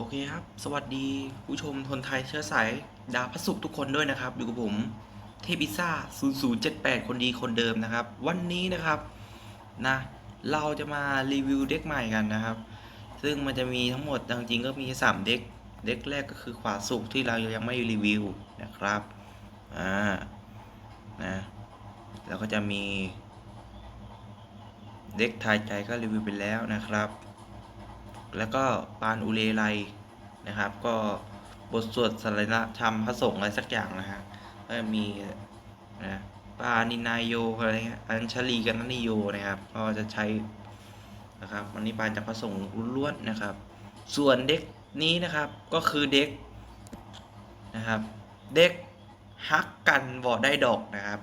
โอเคครับ สวัสดีผู้ชมคนไทยเชื้อสายดาวพระศุกร์ทุกคนด้วยนะครับ อยู่กับผมเทพิซ่า 0078 คนดีคนเดิมนะครับ วันนี้นะครับนะ เราจะมารีวิวเด็กใหม่กันนะครับ ซึ่งมันจะมีทั้งหมดจริงๆก็มี 3 เด็ก เด็กแรกก็คือขวาสุกที่เรายังไม่รีวิวนะครับ อ่า นะ แล้วก็จะมี เด็กทายใจก็รีวิวไปแล้วนะครับ แล้วก็ปานอุเลไลนะครับ ก็บทสวดสรณธรรมพระสงฆ์อะไรสักอย่างนะฮะก็มีนะปานินายโยอะไรเงี้ยอัญชลีกันนนิโยนะครับ ก็จะใช้นะครับวันนี้ปานจากพระสงฆ์ล้วนๆนะครับ ส่วนเด็กนี้นะครับก็คือเด็กนะครับ เด็กฮักกันบ่ได้ดอกนะครับ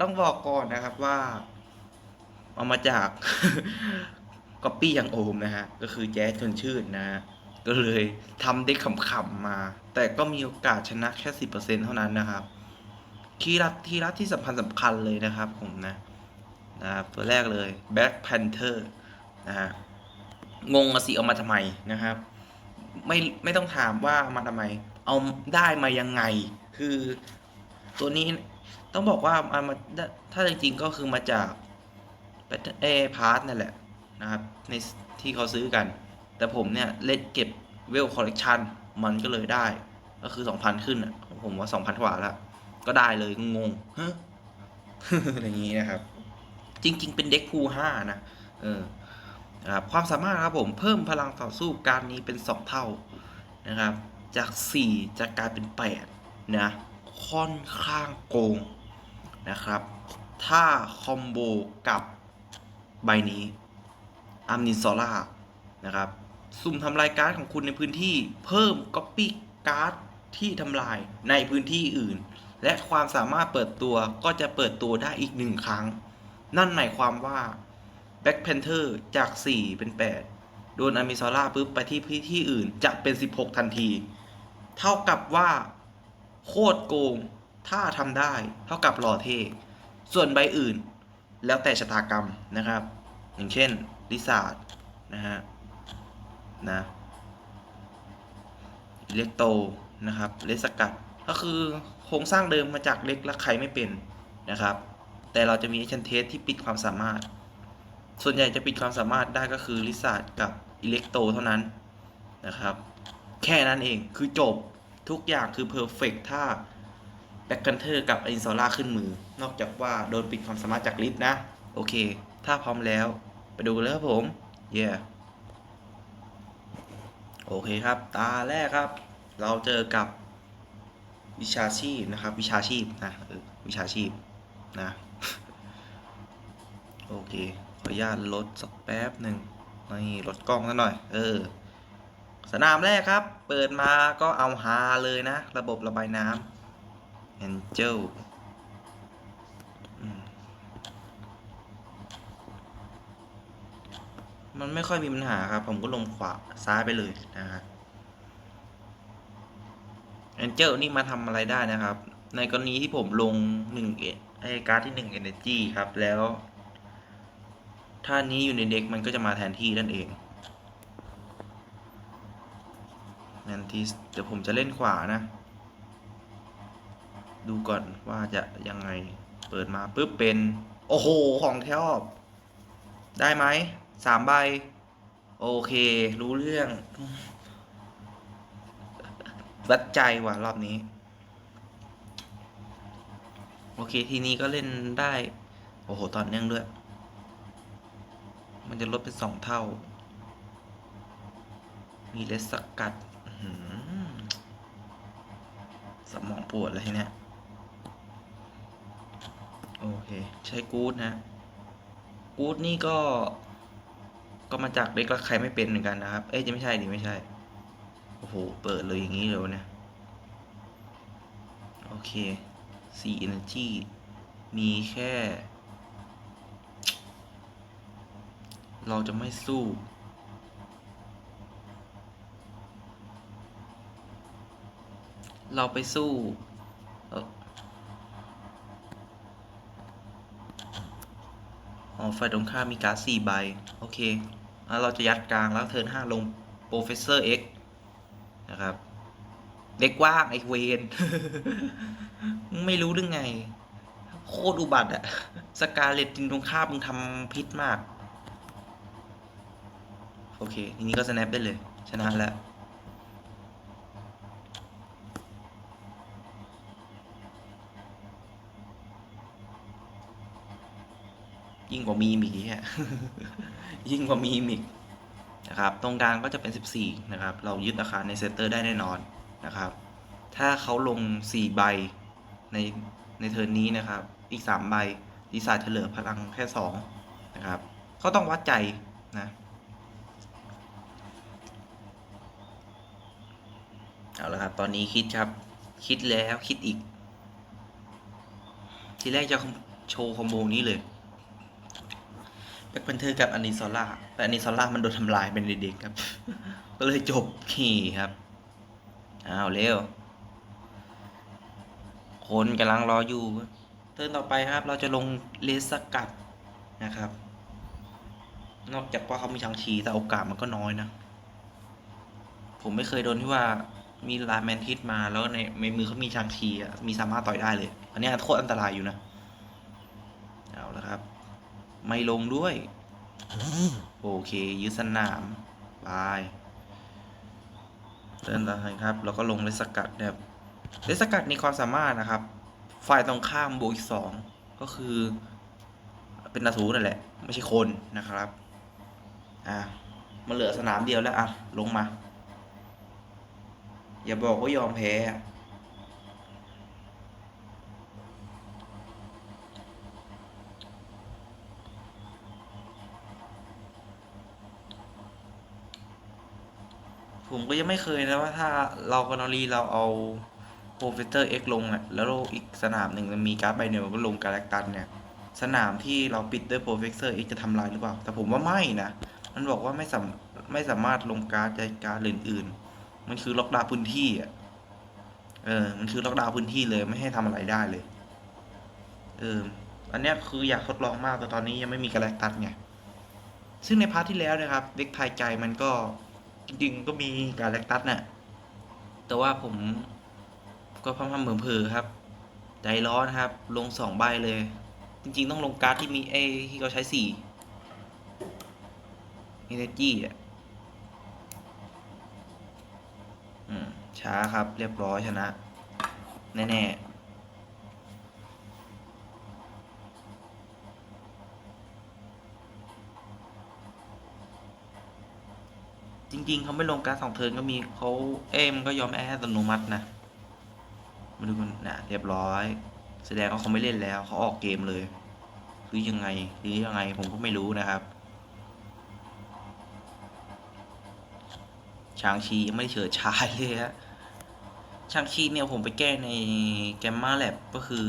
ต้องบอกก่อนนะครับว่าเอามาจากก๊อปปี้อย่างโอมนะฮะ ก็คือแจ๊สชนชื่นนะฮะก็เลยทำได้ขำๆมา แต่ก็มีโอกาสชนะแค่สิบเปอร์เซ็นเท่านั้นนะครับ คีรัดที่รัดที่สำคัญสำคัญเลยนะครับผมนะนะครับตัวแรกเลย Black Panther นะฮะงงสิเอามาทำไมนะครับ ไม่ไม่ต้องถามว่าเอามาทำไม เอาได้มายังไง คือตัวนี้ ต้องบอกว่ามันมาถ้าจริงๆก็คือมาจากเอพาร์ทนั่นแหละนะครับ ในที่เขาซื้อกัน แต่ผมเนี่ยเล่นเก็บเวลคอลเลกชันมันก็เลยได้ ก็คือ 2,000 ขึ้นอะ ผมว่า 2,000 กว่าแล้วก็ได้เลยงงฮะอย่างนี้นะครับ จริง ๆ เป็นเด็กพูห้านะเออนะครับความสามารถครับผมเพิ่มพลังต่อสู้การนี้เป็น 2 เท่านะครับ จาก 4 จะกลายเป็น 8 นะ ค่อนข้างโกง นะครับ ถ้าคอมโบกับใบนี้อัมนินซอล่านะครับ สุ่มทำลายการ์ดของคุณในพื้นที่เพิ่มก๊อปปี้การ์ดที่ทำลายในพื้นที่อื่น และความสามารถเปิดตัวก็จะเปิดตัวได้อีกหนึ่งครั้ง นั่นหมายความว่า Black Panther จาก 4 เป็น 8 โดนอามิซอล่าปุ๊บไปที่พื้นที่อื่นจะเป็น 16 ทันที เท่ากับว่า โคตรโกง ถ้าทำได้เท่ากับหล่อเท่ส่วนใบอื่น แล้วแต่ชะตากรรมนะครับ อย่างเช่นลิซาร์ดนะฮะนะเล็กโตนะครับเลสกัดก็คือโครงสร้างเดิมมาจากเล็กและใครไม่เป็นนะครับ แต่เราจะมีชันเทสที่ปิดความสามารถ ส่วนใหญ่จะปิดความสามารถได้ก็คือลิซาร์ดกับอิเล็กโตเท่านั้นนะครับ แค่นั้นเองคือจบทุกอย่างคือเพอร์เฟกถ้า แบ็กกันเทอร์กับอินซอล่าขึ้นมือ นอกจากว่าโดนปิดความสามารถจากลิฟต์นะ โอเค ถ้าพร้อมแล้ว ไปดูเลยครับผม เย่โอเคครับ ตาแรกครับ เราเจอกับวิชาชีพนะครับ วิชาชีพนะวิชาชีพนะ โอเค ขออนุญาตลดสักแป๊บหนึ่งนี่ลดกล้องซะหน่อย เออ สนามแรกครับ เปิดมาก็เอาฮาเลยนะ ระบบระบายน้ำ Angel อืมมันไม่ค่อยมีปัญหาครับ ผมก็ลงขวาซ้ายไปเลยนะครับ Angel นี่มาทำอะไรได้นะครับ ในกรณีที่ผมลงหนึ่งไอการ์ดที่หนึ่ง Energy ครับแล้วถ้านี้อยู่ในเด็กมันก็จะมาแทนที่นั่นเองแมนทิสเดี๋ยวผมจะเล่นขวานะ ดูก่อนว่าจะยังไง เปิดมาปุ๊บเป็น โอ้โห ของแทบได้ไหม สามใบ โอเค รู้เรื่อง วัดใจว่ะ รอบนี้ โอเค ทีนี้ก็เล่นได้ โอ้โห ตอนเนื่องด้วย มันจะลดเป็นสองเท่า มีเลสสกัดสมองปวดเลยเนี่ย โอเค ใช้กู๊ดนะ กู๊ดนี่ก็ ก็มาจากเด็กรักใครไม่เป็นเหมือนกันนะครับ เอ้ยจะไม่ใช่ดิไม่ใช่ โอ้โห เปิดเลยอย่างนี้เลยวะเนี่ย โอเคสี่ energy มีแค่ เราจะไม่สู้เราไปสู้เอ่อ อ๋อฝ่ายตรงข้ามมีการ์ดสี่ใบ โอเคแล้วเราจะยัดกลางแล้วเทิร์นห้าลงโปรเฟสเซอร์เอ็กนะครับ เด็กว่างไอเวนไม่รู้หรือไง โคตรอุบัติอะสกาเลตตินตรงข้ามมึงทำพิษมาก โอเค ทีนี้ก็สแนปได้เลย ชนะแล้ว ยิ่งกว่ามีมิกอีฮะยิ่งกว่ามีมิกนะครับ ตรงกลางก็จะเป็น 14 นะครับ เรายึดอาคารในเซนเตอร์ได้แน่นอนนะครับ ถ้าเขาลง 4 ใบในในเทิร์นนี้นะครับ อีก 3 ใบดีไซน์เฉลิมพลังแค่ 2 นะครับ เขาต้องวัดใจนะเอาละครับ ตอนนี้คิดครับ คิดแล้วคิดอีก ทีแรกจะโชว์คอมโบนี้เลย แบ็คแพนเทอร์กับอานิซอล่าแต่อานิซอล่ามันโดนทำลายเป็นเด็กๆครับ ก็เลยจบขี่ครับอ้าวเร็ว คนกำลังรออยู่เทิร์นต่อไปครับ เราจะลงเลสกัดนะครับ นอกจากว่าเขามีชังชีแต่โอกาสมันก็น้อยนะ ผมไม่เคยโดนที่ว่ามีลาแมนทิสมาแล้วในในมือเขามีชังชีอะมีสามารถต่อยได้เลย อันนี้โคตรอันตรายอยู่นะ เอาละครับ ไม่ลงด้วย โอเคยึดสนามบายเดินต่อไปครับ แล้วก็ลงเลสกัดนะครับเลสสกัดมีความสามารถนะครับ ฝ่ายตรงข้ามบวกอีกสองก็คือ เป็นนาทูนั่นแหละ ไม่ใช่คนนะครับ อะมันเหลือสนามเดียวแล้วอะลงมา อย่าบอกว่ายอมแพ้ ผมก็ยังไม่เคยนะว่าถ้าเรากนอรีเราเอาโปรเฟสเตอร์เอ็กลงอะแล้วอีกสนามหนึ่งมีการ์ดใบเดียวก็ลงกาแล็กตันเนี่ยสนามที่เราปิดด้วยโปรเฟสเตอร์เอ็กจะทำลายหรือเปล่า แต่ผมว่าไม่นะ มันบอกว่าไม่สามไม่สามารถลงการ์ดใจการ์ดอื่นๆ มันคือล็อกดาวน์พื้นที่อะเออ มันคือล็อกดาวน์พื้นที่เลยไม่ให้ทำอะไรได้เลย เออ อันเนี้ยคืออยากทดลองมากแต่ตอนนี้ยังไม่มีกาแล็กตันไง ซึ่งในพาร์ทที่แล้วนะครับ เด็กทายใจมันก็ จริงๆก็มีกาแล็กตัสน่ะ แต่ว่าผมก็พัมๆเผลอๆครับ ใจร้อนครับ ลงสองใบเลย จริง ๆ ต้องลงการ์ดที่มีเอที่เขาใช้สี่เอเนจีอะช้าครับ เรียบร้อยชนะ แน่ ๆ ริง ๆเขาไม่ลงการสองเทิร์นก็มีเขาเอ้มก็ยอมแอดอัตโนมัตินะมาดูกันนะเรียบร้อย แสดงว่าเขาไม่เล่นแล้วเขาออกเกมเลยหรือยังไงหรือยังไงผมก็ไม่รู้นะครับ ชางชียังไม่เฉิดฉายเลยฮะชางชีเนี่ยผมไปแก้ในแกมมาแลบก็คือ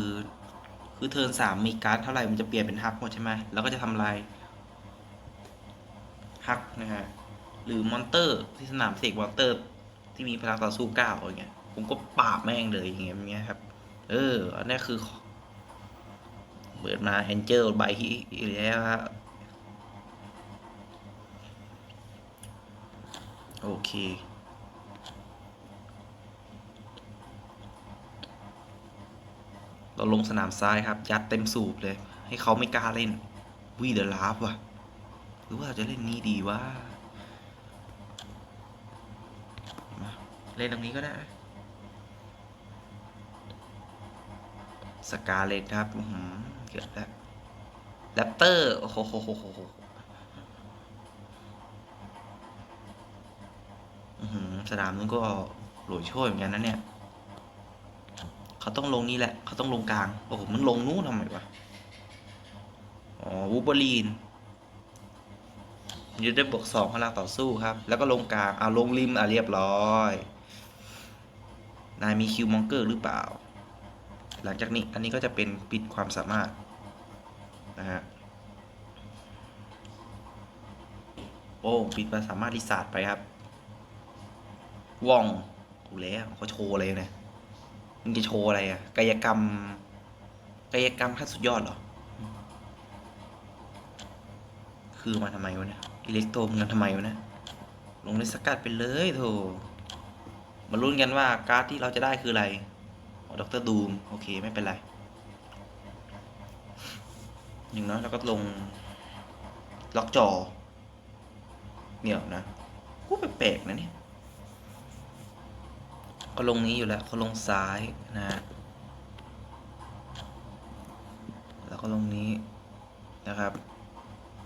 คือเทิร์นสามมีการ์ดเท่าไหร่มันจะเปลี่ยนเป็นฮักหมดใช่ไหมแล้วก็จะทำลายฮักนะฮะ หรือมอนเตอร์ที่สนามเสกมอนเตอร์ที่มีพลังต่อสู้เก้าอย่างเงี้ยผมก็ปราบแม่งเลยอย่างเงี้ยอย่างเงี้ยครับ เอออันนี้คือเปิดมาแองเจิลใบที่อีกแล้วฮะโอเคเราลงสนามซ้ายครับ ยัดเต็มสูบเลย ให้เขาไม่กล้าเล่นวีเดอร์ลาฟว่ะ หรือว่าจะเล่นนี้ดีวะมา เล่นตรงนี้ก็ได้ สกาเลตครับเกือบแล้วแรปเตอร์ โอ้โหโหโหโหสนามนู้นก็หลวยช่วยเหมือนกันนะเนี่ย เขาต้องลงนี่แหละ เขาต้องลงกลาง โอ้โห มันลงนู้นทำไมวะ อ๋อ วูบอรีนยึดได้บวกสองพลังต่อสู้ครับ แล้วก็ลงกลาง อ่าลงริม อะเรียบร้อย นายมีคิวมองเกอร์หรือเปล่า หลังจากนี้อันนี้ก็จะเป็นปิดความสามารถนะฮะโอ้ปิดความสามารถดิสาดไปครับว่องกูแล้วเขาโชว์อะไรเนี่ยมึงจะโชว์อะไรอะกายกรรม กายกรรมขั้นสุดยอดเหรอ คือมาทำไมวะเนี่ยอิเล็กโตรมันทำไมวะเนี่ยลงในสกัดไปเลยโถ มาลุ้นกันว่าการ์ดที่เราจะได้คืออะไรดรดูมโอเคไม่เป็นไรอย่างน้อยเราก็ลง ล็อกจอเดี๋ยวนะกูแปลกๆนะเนี่ยก็ลงนี้อยู่แล้วเขาลงซ้ายนะฮะแล้วก็ลงนี้นะครับ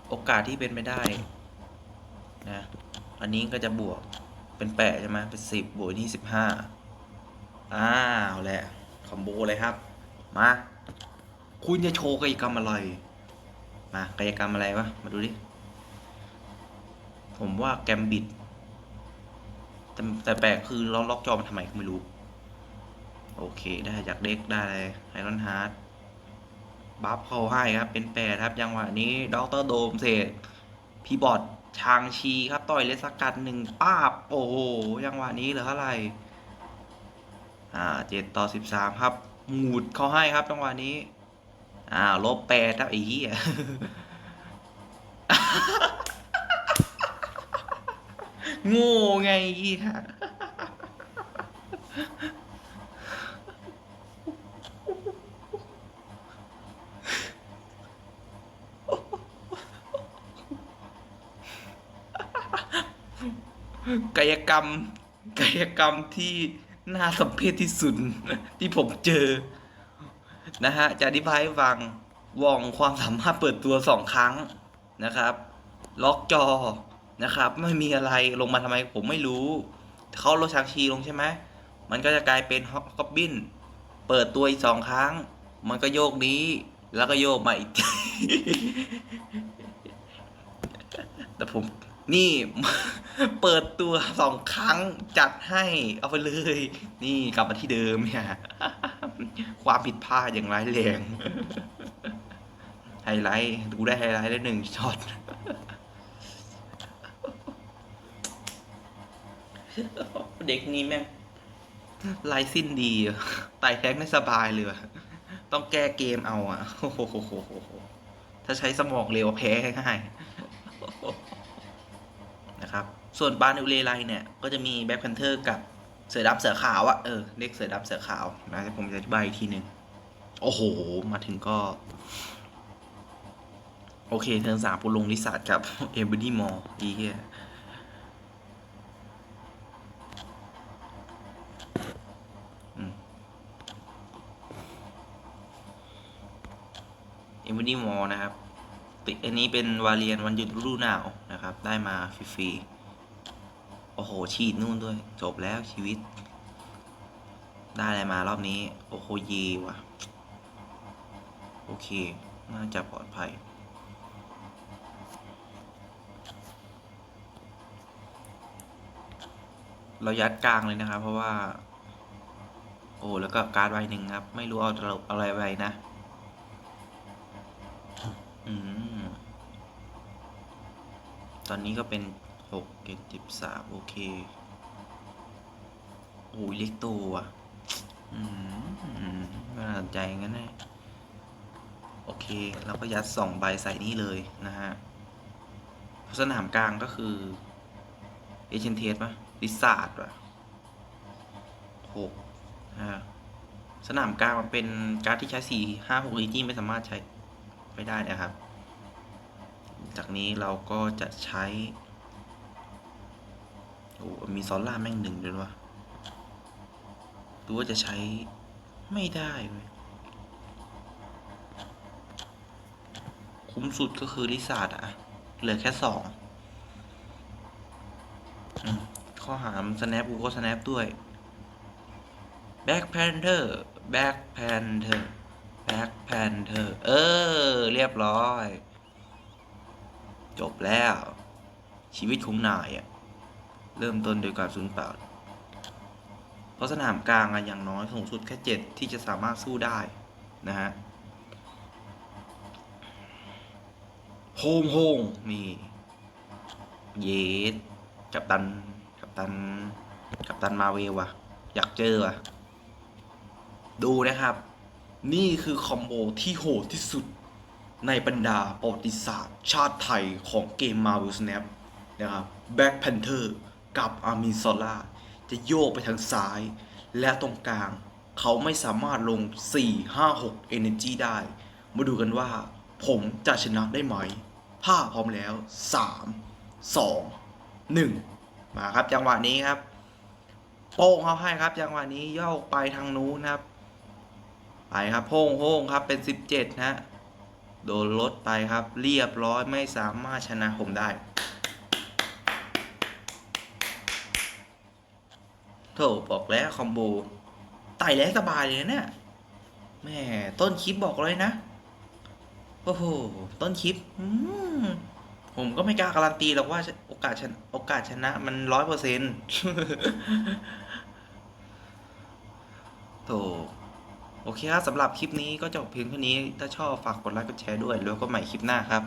โอกาสที่เป็นไปได้นะ อันนี้ก็จะบวก เป็นแปดใช่ไหมเป็นสิบบวกนี่สิบห้าอ้าวแหละคอมโบเลยครับ มา คุณจะโชว์กายกรรมอะไร มากายกรรมอะไรวะ มาดูดิ ผมว่าแกมบิดแต่แต่แปลกคือเราล็อกจอมันทำไมก็ไม่รู้ โอเคได้จากเด็กได้เลยไอรอนฮาร์ดบัฟเขาให้ครับ เป็นแปดครับจังหวะนี้ด็อกเตอร์โดมเสกพี่บอด ชางชีครับต่อยเลสกัดหนึ่งป้าบ โอ้โหจังหวะนี้เหลือเท่าไหร่อ่าเจ็ดต่อสิบสามครับหมูดเขาให้ครับจังหวะนี้อ่าลบแปดครับไอ้เหี้ยโง่ไงเหี้ย กายกรรมกายกรรมที่น่าสัมเพชที่สุดที่ผมเจอ นะฮะ จะอธิบายให้ฟังวองความสามารถเปิดตัวสองครั้งนะครับ ล็อกจอนะครับ ไม่มีอะไรลงมาทำไมผมไม่รู้ เขาลดชางชีลงใช่ไหมมันก็จะกลายเป็นฮอกกบิน เปิดตัวอีกสองครั้ง มันก็โยกนี้แล้วก็โยกมาอีกแต่ผมนี่ เปิดตัวสองครั้งจัดให้เอาไปเลย นี่กลับมาที่เดิมเนี่ยความผิดพลาดอย่างร้ายแรงไฮไลท์ดูได้ไฮไลท์ได้หนึ่งช็อตเด็กนี้แม่งลายสิ้นดีไต่แท็กไม่สบายเลยต้องแก้เกมเอาอะโอ้โหถ้าใช้สมองเร็วแพ้ง่าย นะครับ ส่วนบานิวเลไลเนี่ย ก็จะมีแบ็คแพนเทอร์กับเสือดำเสือขาวอะเออเรียกเสือดำเสือขาวนะผมจะอธิบายอีกทีหนึ่งโอ้โห มาถึงก็ โอเค เทิร์นสามปูลงลิสาดกับเอมบ d ดี้มอร์ดีเฮียเอมบ d ดี้มอร์นะครับ อันนี้เป็นวาเรียนวันหยุดฤดูหนาวนะครับ ได้มาฟรีๆ โอ้โห ฉีดนู่นด้วย จบแล้วชีวิต ได้อะไรมารอบนี้ โอ้โหเยว่ะ โอเค น่าจะปลอดภัย เรายัดกลางเลยนะครับ เพราะว่า โอ้แล้วก็การ์ดใบหนึ่งครับ ไม่รู้เอาอะไรไปนะ อืม ตอนนี้ก็เป็นหกเจ็ดสิบสามโอเค โอ้ยเล็กโตอะ อืมน่าสนใจงั้นน่โอเค เราก็ยัดสองใบใส่นี่เลยนะฮะสนามกลางก็คือเอเจนเทสปะลิซาร์ดปะหกนะฮะสนามกลางมันเป็นการ์ดที่ใช้สี่ห้าหกอีจี้ไม่สามารถใช้ไปได้นะครับ จากนี้เราก็จะใช้โอ้มีซอลล่าแม่งหนึ่งด้วยวะดูว่าจะใช้ไม่ได้เว้ยคุ้มสุดก็คือลิซาร์ดอะเหลือแค่สองข้อหามสแนปกูก็สแนปด้วย Black Panther Black Panther Black Panther เออ เรียบร้อย จบแล้ว ชีวิตของนายอะเริ่มต้นโดยการสูญเปล่า เพราะสนามกลางอะอย่างน้อยสูงสุดแค่เจ็ดที่จะสามารถสู้ได้นะฮะโฮงโฮงนี่เยสกับตัน กับตัน กับตันมาเวลว่ะอยากเจอว่ะดูนะครับ นี่คือคอมโบที่โหดที่สุด ในบรรดาประวัติศาสตร์ ชาติไทยของเกม Marvel Snap นะครับ Black Panther กับ Armin Zola จะโยกไปทางซ้าย และตรงกลาง เขาไม่สามารถลง 4 5 6 Energy ได้ มาดูกันว่า ผมจะชนะได้ไหม ถ้าพร้อมแล้ว 3 2 1 มาครับจังหวะนี้ครับ โป้งเขาให้ครับจังหวะนี้โยกไปทางนู้นครับ ไปครับโพ่งโพ่งครับเป็น 17 นะฮะ โดนลดไปครับ เรียบร้อยไม่สามารถชนะผมได้โถบอกแล้วคอมโบไต่แล้วสบายเลยนะเนี่ยแม่ต้นคลิปบอกเลยนะ โอ้โห ต้นคลิปผมก็ไม่กล้าการันตีหรอกว่าโอกาสชนะโอกาสชนะมันร้อยเปอร์เซ็นต์โถ โอเคครับสำหรับคลิปนี้ก็จบเพียงเท่านี้ ถ้าชอบฝากกดไลค์กดแชร์ด้วย แล้วก็ใหม่คลิปหน้าครับ